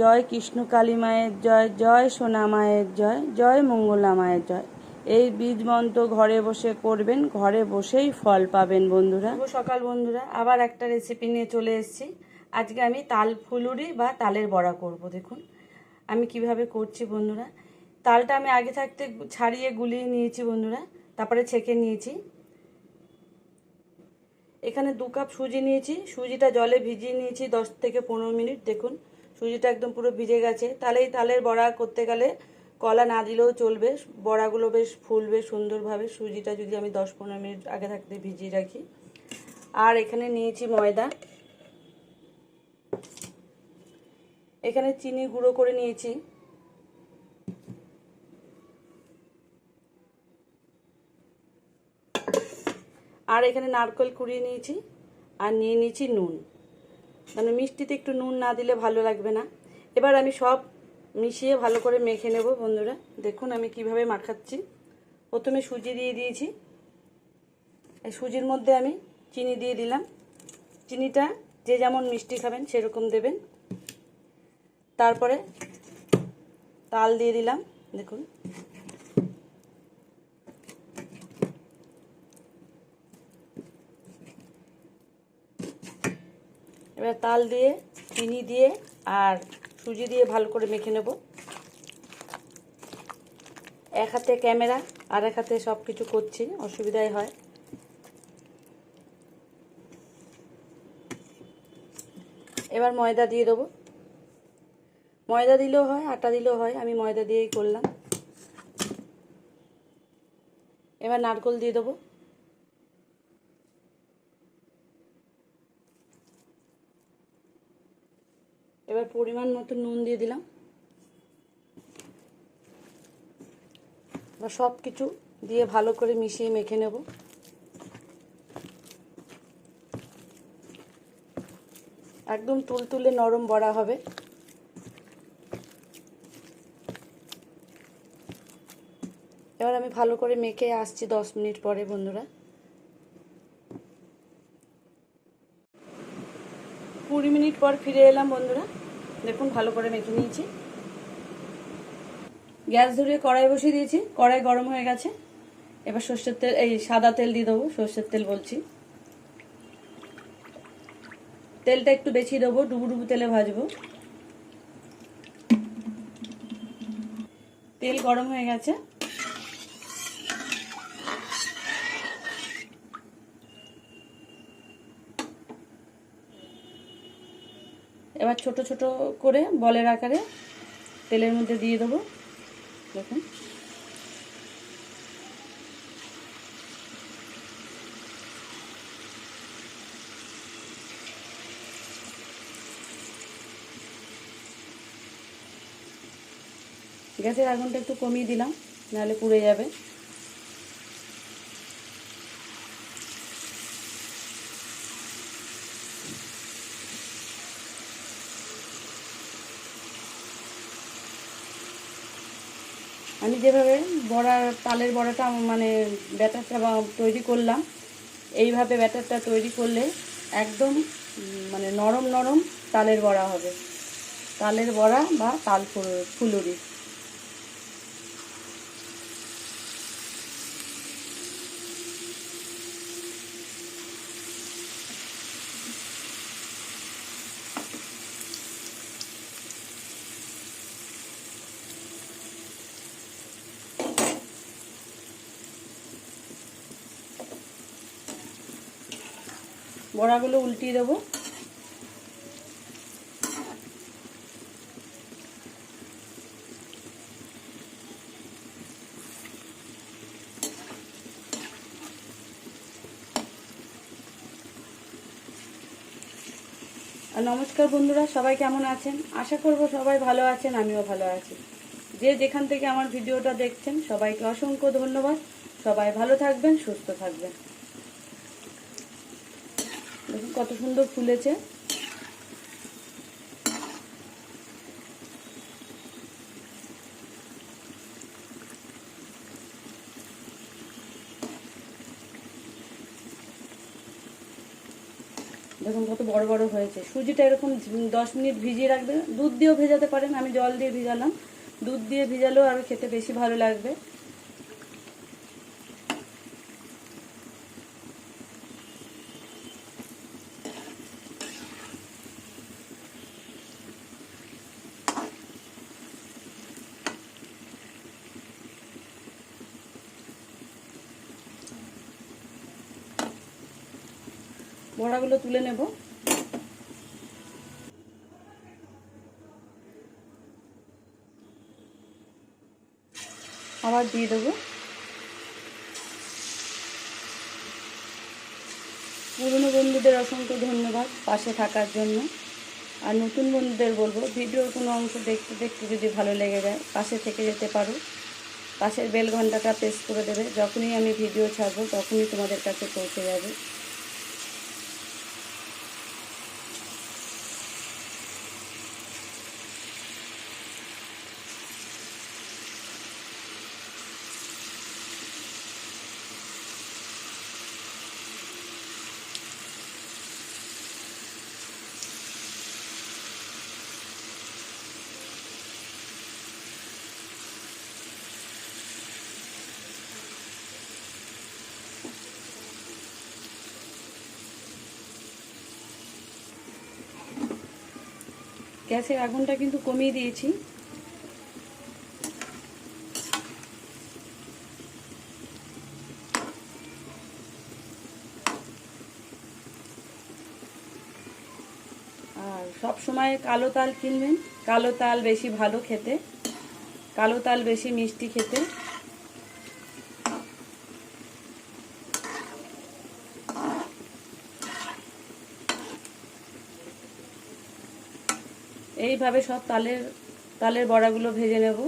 জয় কৃষ্ণ কালী মায়ের জয় জয় সোনা মায়ের জয় জয় মঙ্গলা মায়ের জয়। এই বীজ মন্ত্র ঘরে বসে করবেন, ঘরে বসেই ফল পাবেন বন্ধুরা। সকাল বন্ধুরা, আবার একটা রেসিপি নিয়ে চলে এসেছি। আজকে আমি তাল ফুলুরি বা তালের বড়া করব, দেখুন। আমি কীভাবে করছি বন্ধুরা, তালটা আমি আগে থাকতে ছাড়িয়ে গুলিয়ে নিয়েছি বন্ধুরা, তারপরে ছেঁকে নিয়েছি। এখানে দু কাপ সুজি নিয়েছি, সুজিটা জলে ভিজিয়ে নিয়েছি দশ থেকে পনেরো মিনিট, দেখুন। সুজিটা একদম পুরো ভিজে গেছে। তাহলে এই তালের বড়া করতে গেলে কলা না দিলেও চলবে। বড়াগুলো বেশ ফুলবে সুন্দরভাবে। সুজিটা যদি আমি দশ পনেরো মিনিট আগে থাকতে ভিজিয়ে রাখি। আর এখানে নিয়েছি ময়দা। এখানে চিনি গুঁড়ো করে নিয়েছি। আর এখানে নারকেল কুড়িয়ে নিয়েছি। আর নিয়ে নিয়েছি নুন। মানে মিষ্টিতে একটু নুন না দিলে ভালো লাগবে না। এবার আমি সব মিশিয়ে ভালো করে মেখে নেব বন্ধুরা। দেখুন আমি কীভাবে মাখাচ্ছি। প্রথমে সুজি দিয়ে দিয়েছি। এই সুজির মধ্যে আমি চিনি দিয়ে দিলাম। চিনিটা যে যেমন মিষ্টি খাবেন সেরকম দেবেন। তারপরে তাল দিয়ে দিলাম। দেখুন। এবার তাল দিয়ে, চিনি দিয়ে আর সুজি দিয়ে ভালো করে মেখে নেব। এক হাতে ক্যামেরা, আর এক হাতে সব কিছু করছি, অসুবিধাই হয়। এবার ময়দা দিয়ে দেবো। ময়দা দিলেও হয়, আটা দিলেও হয়, আমি ময়দা দিয়েই করলাম। এবার নারকল দিয়ে দেবো। এবার পরিমাণ মতো নুন দিয়ে দিলাম। এবার সব কিছু দিয়ে ভালো করে মিশিয়ে মেখে নেব। একদম তুলতুলে নরম বড়া হবে। এবার আমি ভালো করে মেখে আসছি দশ মিনিট পরে বন্ধুরা। কুড়ি মিনিট পর ফিরে এলাম বন্ধুরা। দেখুন, ভালো করে মেখে নিয়েছি। গ্যাস ধরিয়ে কড়াই বসিয়ে দিয়েছি। কড়াই গরম হয়ে গেছে। এবার সর্ষের তেল, এই সাদা তেল দিয়ে দেবো, সর্ষের তেল বলছি। তেলটা একটু বেশি দেবো, ডুবু ডুবু তেলে ভাজবো। তেল গরম হয়ে গেছে। এবার ছোট ছোট করে বলের আকারে তেলের মধ্যে দিয়ে দেবো। দেখুন। গ্যাসের আগুনটা একটু কমিয়ে দিলাম, নাহলে পুড়ে যাবে। আমি যেভাবে বড়া, তালের বড়াটা মানে ব্যাটারটা তৈরি করলাম, এইভাবে ব্যাটারটা তৈরি করলে একদম মানে নরম নরম তালের বড়া হবে। তালের বড়া বা তাল ফুলুরি। বড়াগুলো উল্টিয়ে দেবো। আর নমস্কার বন্ধুরা, সবাই কেমন আছেন? আশা করব সবাই ভালো আছেন, আমিও ভালো আছি। যে যেখান থেকে আমার ভিডিওটা দেখছেন, সবাইকে অসংখ্য ধন্যবাদ। সবাই ভালো থাকবেন, সুস্থ থাকবেন। দেখুন কত সুন্দর ফুলেছে। দেখুন কত বড় বড় হয়েছে। সুজিটা এরকম দশ মিনিট ভিজিয়ে রাখবে দুধ দিয়েও ভেজাতে পারেন, আমি জল দিয়ে ভিজালাম। দুধ দিয়ে ভিজালেও আরও খেতে বেশি ভালো লাগবে। বড়াগুলো তুলে নেব। আবার দিয়ে দেবো। পুরনো বন্ধুদের অসংখ্য ধন্যবাদ পাশে থাকার জন্য। আর নতুন বন্ধুদের বলব, ভিডিওর কোনো অংশ দেখতে দেখতে যদি ভালো লেগে যায়, পাশে থেকে যেতে পারো। পাশের বেল ঘন্টাটা প্রেস করে দেবে। যখনই আমি ভিডিও ছাড়বো, তখনই তোমাদের কাছে পৌঁছে যাবে। গ্যাসের আগুনটা কিন্তু কমিয়ে দিয়েছি। আর সব সময় কালো তাল কিনবেন। কালো তাল বেশি ভালো খেতে। কালো তাল বেশি মিষ্টি খেতে। এইভাবে সব তালের তালের বড়াগুলো ভেজে নেব।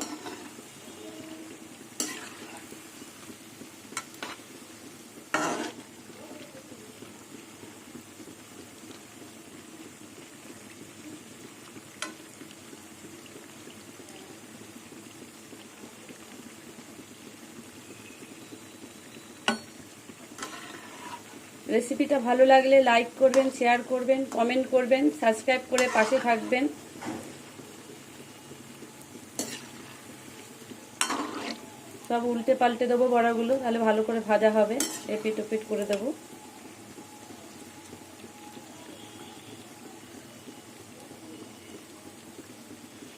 রেসিপিটা ভালো লাগলে লাইক করবেন, শেয়ার করবেন, কমেন্ট করবেন, সাবস্ক্রাইব করে পাশে থাকবেন। সব উল্টে পাল্টে দেবো বড়াগুলো, তাহলে ভালো করে ভাজা হবে। এপিট ওপিট করে দেবো।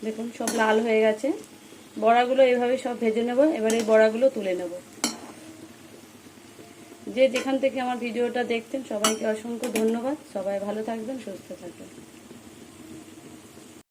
দেখুন, সব লাল হয়ে গেছে। বড়াগুলো এভাবে সব ভেজে নেব, এবার এই বড়াগুলো তুলে নেব। যে যেখান থেকে আমার ভিডিওটা দেখতেন সবাইকে অসংখ্য ধন্যবাদ। সবাই ভালো থাকবেন, সুস্থ থাকবেন।